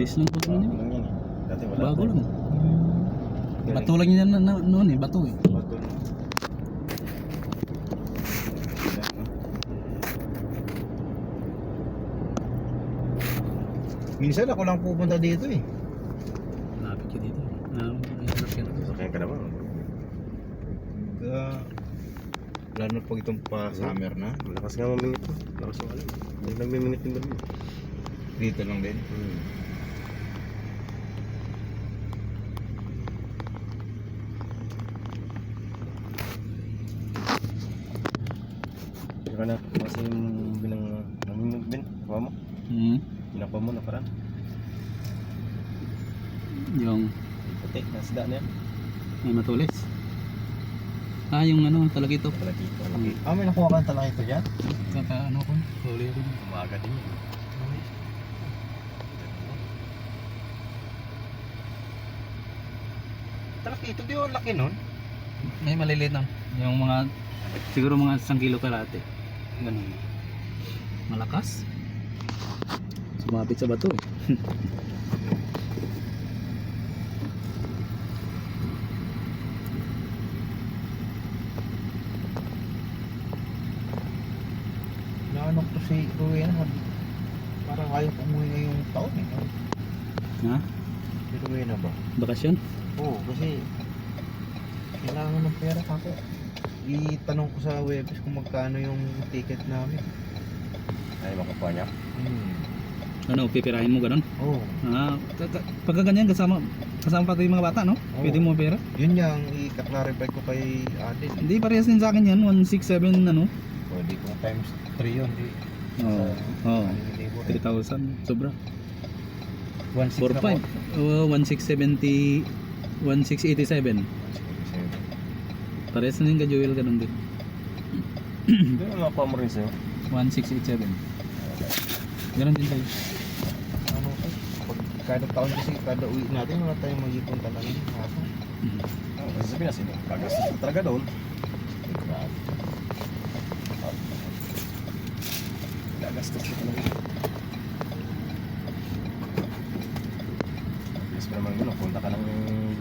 Lang po naman yun. Ano eh. Dati wala. Bago lang. Bato lang yan na, na, noon eh, bato eh. Bato. Minsan ako lang pupunta dito eh. Lapit ka dito. Na, may hanap ka na. Sakyan ka naman. Uh, lalo na pag itong pa summer na. Malakas nga mamingit to. Lakas yung alam. Hindi namimingit yung dami. Dito lang din. Hmm. Saka na, kasi yung binang namimingit din. Kuha mo. Hmm. Pinapa mo na parang. Yung Puti, nasda na yan. may matulis. Ah, yung ano, talaga ito. Malaki ito. Hmm. Ah, may nakuha ka talaga ito dyan? Kaka ano ko, huli ko. Umaga din yun. Talaga ito, di ba laki nun? May maliliit na. Yung mga, siguro mga isang kilo kalate. Ganun. Malakas. Sumabit sa bato eh. Naanok to si Rowena. Parang ayaw ko umuwi ngayong taon eh. Ha? Si Rowena ba? Bakasyon? Oo, kasi kailangan ng pera kako. Itanong ko sa webs kung magkano yung ticket namin. Ay, makakuha niya. Hmm. Ano, pipirahin mo ganun? Oo. Ah, ka- ka- pagka ganyan kasama kasama pati yung mga bata, no? Oo. Pwede mo pera? Yun yung i-clarify ko kay Adel. Hindi parehas din sa akin yan, 167 ano? Pwede kong times 3 yun. Di, Oo. Oh, oh. 3,000 sobra. 1.6 4,500. Oh, 1,670 1,687. Parehas na yung ka-Joel ganun din. Hindi mo nakuha mo rin sa'yo. 1,687. Ganun din tayo. Ko? Kada taon kasi kada uwi natin wala tayong mag-ipon talaga. Ako. Mm. Oh, kasi sabihin na sila, gagastos ka talaga doon. Gagastos ka talaga. Yes, pero naman gano'n, punta ka ng...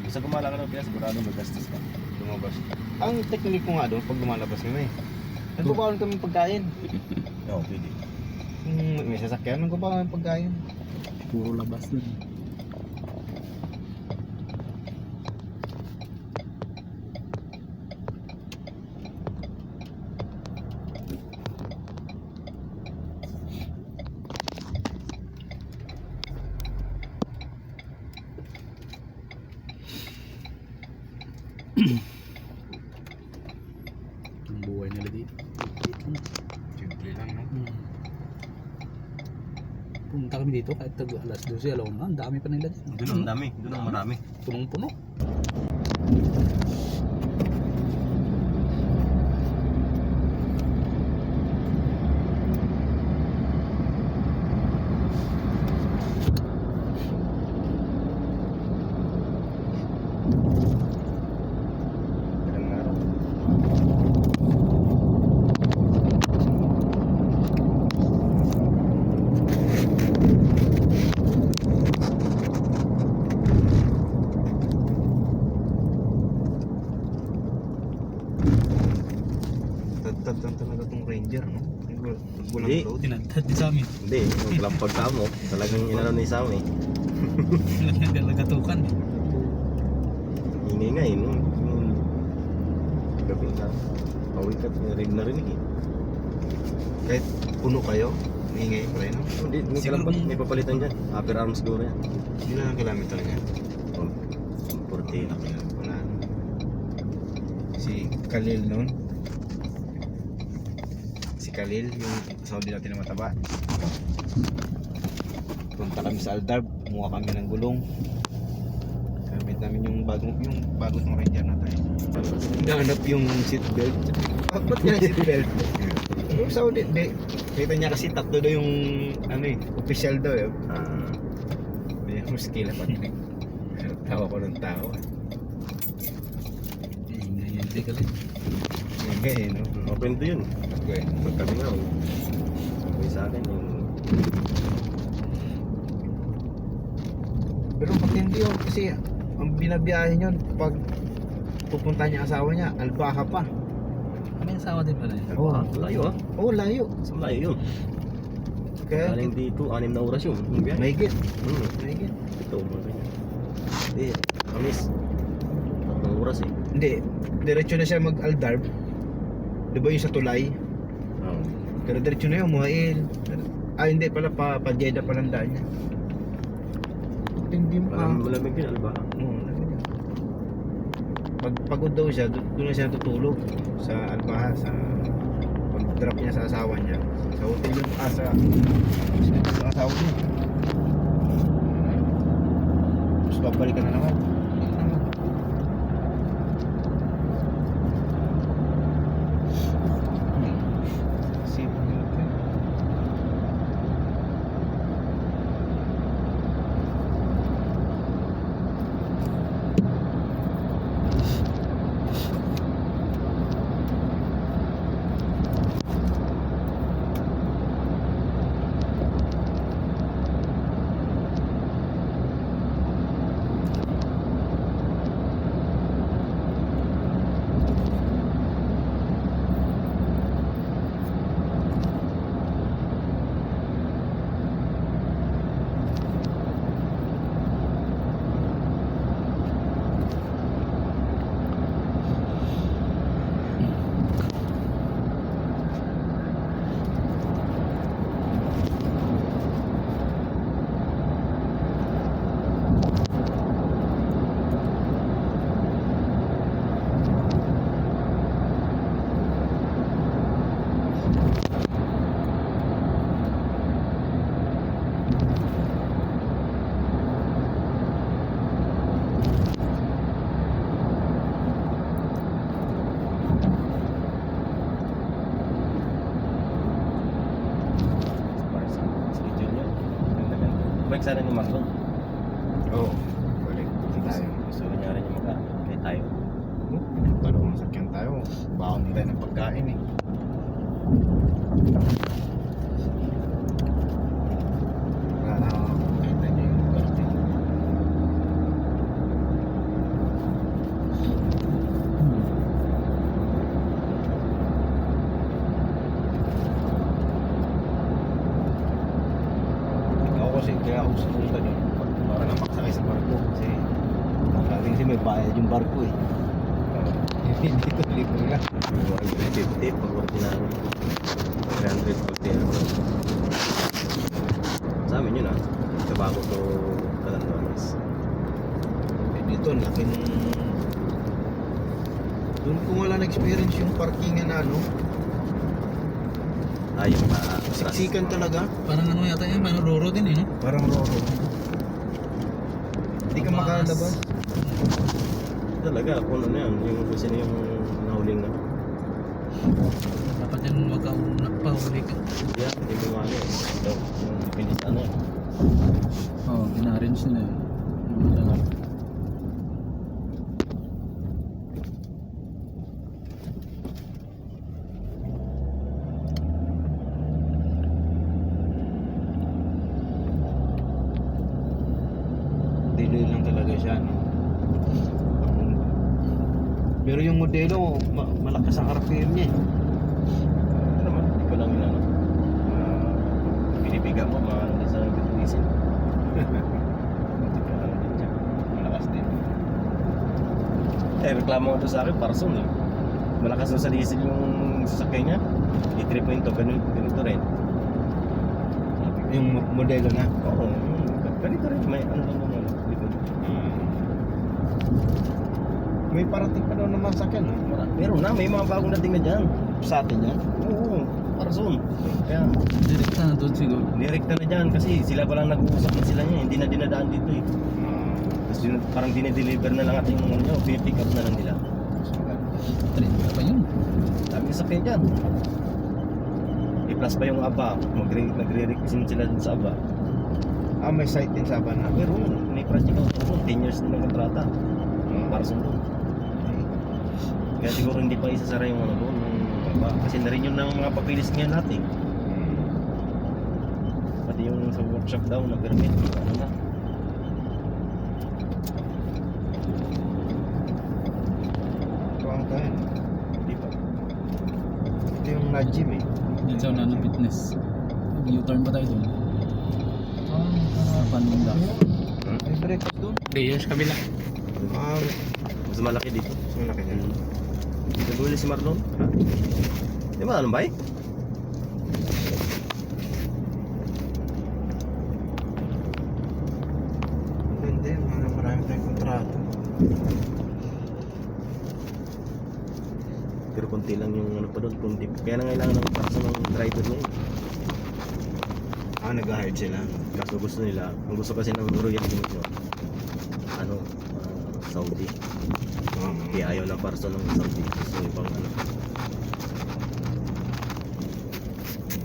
Isa gumala ka ng Pinas, sigurado gagastos ka. Lumabas. Ang technique ko nga doon pag lumalabas kami. Nagbabawan kami pagkain. Oo, pwede. Kung may sasakyan, nagbabawan pagkain. Puro labas na. Ang buhay nila dito. Simple lang, no? Hmm. Pumunta kami dito kahit tag alas 12, alaw na, ang dami pa nila dyan. Doon ang dami, doon ang marami. Punong-puno. Ilang araw. Tad-tad lang talaga tong ranger, no? Bulang Hindi. load. Tinagtad din sa amin. Hindi, yung lampag ka mo, talagang inano ni Sam eh. Nagatukan. Ingay nga eh, gabi na, pauwi ka, rin narinig eh. Kahit puno kayo, ingay pa rin? Hindi, may Siguro kalampag, kung- may papalitan dyan. Upper arm siguro yan. Ilan ang kilometer niya? Oh, 40 na. Wala. Si Khalil noon. Si Khalil, yung Saudi natin na mataba. Punta kami sa Aldab, kumuha kami ng gulong. Gamit namin yung bagong yung bagong ng Ranger natin. Nahanap yung seatbelt. Bakit yan seatbelt? Yung Saudi, di. Kita niya kasi tatlo daw yung ano eh, official daw eh. Ah, Hindi mo skill pa Tawa ko ng tawa. Yan. Teka lang. Yung ganyan, no? open to yun. Okay. Pag kami nga, sabi sa akin yung Pero matindi yun kasi ang binabiyahe nyo pag pupunta niya asawa niya, Albaha pa. May asawa din pala eh. Oo. Ah, layo ah. Oo, layo. Sa layo yun. Kaya Galing dito, anim na oras yun. Yung biyahe. may git. Hmm. May git. Ito, mga ganyan. Hindi, kamis. Tatlong oras eh. Hindi, diretso na siya mag-Aldarb. Di ba yung sa tulay? Oo. Pero diretso na yun, Muhail. Ah, hindi pala, pa, pa Jeddah pa lang daan niya. Hindi mo Malamig, malamig din, ano ba? Oo, alam niya. Pag pagod daw siya, do- doon na siya tutulog sa Albaha, sa pag-drop niya sa asawa niya. Sa hotel yun, ah, sa, sa asawa niya. Tapos babalik ka na naman. Balik na naman. Sipag yun. Para sa schedule niya. Balik sana ni Marlon. Oo. Balik. Hindi tayo. Gusto niya rin yung maka kay tayo. Dalawang sakyan tayo. Baon din tayo ng pagkain eh. Wala na ako. Kita niyo yung lugar din. Ako kasi kaya ako sumunta doon para na makasakay sa barko kasi lagi kasi may bayad yung barko eh. Ko libre lang. 150 pag ordinary. 300 pag tira. Sa amin yun ah. Sa bago to Catanduanes. Eh, dito, laki ng... Doon kung wala na-experience yung parkingan na ano, Ay, yung uh, siksikan talaga, Parang ano yata yun, parang roro din eh, no? parang roro. Hindi ka makalabas. Talaga, kung ano yan, yung kung sino yung nahuling na. Dapat yan magpahuli ka. Yeah, hindi mo ano eh. Ito, yung finish ano. Oo, oh, gina-arrange nila yun. Mga ganun. Delay lang talaga siya, no? Pero yung modelo, ma- malakas ang RPM niya eh. Ano naman, hindi ko lang yun ano. Uh, pinipiga mo, mga ano sa diesel. Malakas din. Eh, reklamo ko doon sa akin, Parson eh. Malakas doon sa diesel yung sasakyan niya. I-3.2, ganito, ganito rin. Sabi ko, Yung mo- modelo na. Oo, ganito rin. May ano lang ano. likod. May parating pa daw naman sa akin, Meron na, may mga bagong dating na dyan. Sa atin yan. Oo, Parson. Kaya, Direct na doon siguro. direkta na dyan kasi sila pa lang nag-uusap na sila niya. Hindi na dinadaan dito eh. Tapos yun, parang dinideliver na lang at yung ano nyo, pick up na lang nila. Ka pa yun. Sabi sa akin dyan. I-plus pa yung aba. Magre nagre-requisition sila dun sa aba. Ah, may site din sa Habana. Pero may project ako. 10 years din ang kontrata. Para sa doon. Kaya siguro hindi pa isasara yung ano doon. Kasi na rin yun ng mga papilis niya natin. Eh. Pati yung sa workshop daw na permit. Ano na. Kuwang tayo. Hindi pa. Ito yung na-gym eh. Dito sa nano fitness. U-turn pa tayo doon. Ah, panunda. Ah, hmm? May breakfast doon? Hindi, yung kabila. Um, mas malaki dito. Mas malaki dito. Hmm. Naguli si Marlon. Di ba anong bay? Ganda yun, parang marami tayong kontrata. Pero konti lang yung ano pa doon. Konti. Kaya na kailangan ng parsa ng driver niya eh. Ah, nag-hire sila. Kaso gusto nila, ang gusto kasi ng Royal Union, ano, Saudi. Oo. Kaya ayaw ng parsa ng Saudi. Yung ibang ano.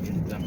Yun lang.